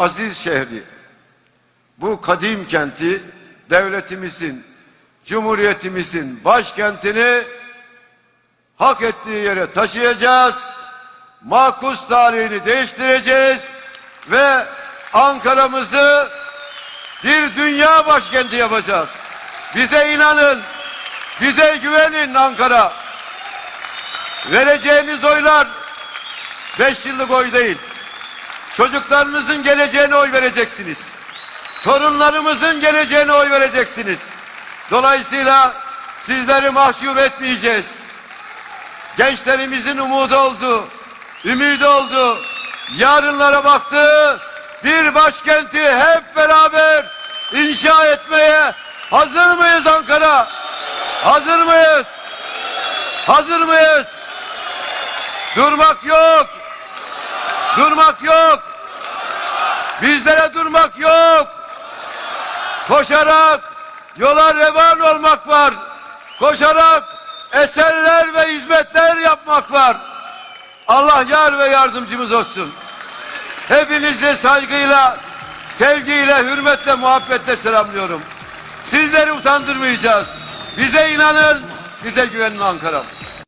aziz şehri, bu kadim kenti devletimizin, cumhuriyetimizin başkentini hak ettiği yere taşıyacağız. Makus tarihini değiştireceğiz ve Ankara'mızı bir dünya başkenti yapacağız. Bize inanın, bize güvenin Ankara. Vereceğiniz oylar beş yıllık oy değil. Çocuklarınızın geleceğine oy vereceksiniz. Torunlarımızın geleceğine oy vereceksiniz. Dolayısıyla sizleri mahcup etmeyeceğiz. Gençlerimizin umudu oldu, ümidi oldu. Yarınlara baktı. Bir başkenti hep beraber inşa etmeye hazır mıyız Ankara? Hazır mıyız? Hazır mıyız? Durmak yok. Durmak yok. Bizlere durmak yok. Koşarak yola revan olmak var. Koşarak eserler ve hizmetler yapmak var. Allah yar ve yardımcımız olsun. Hepinizi saygıyla, sevgiyle, hürmetle, muhabbetle selamlıyorum. Sizleri utandırmayacağız. Bize inanın, bize güvenin Ankara'm.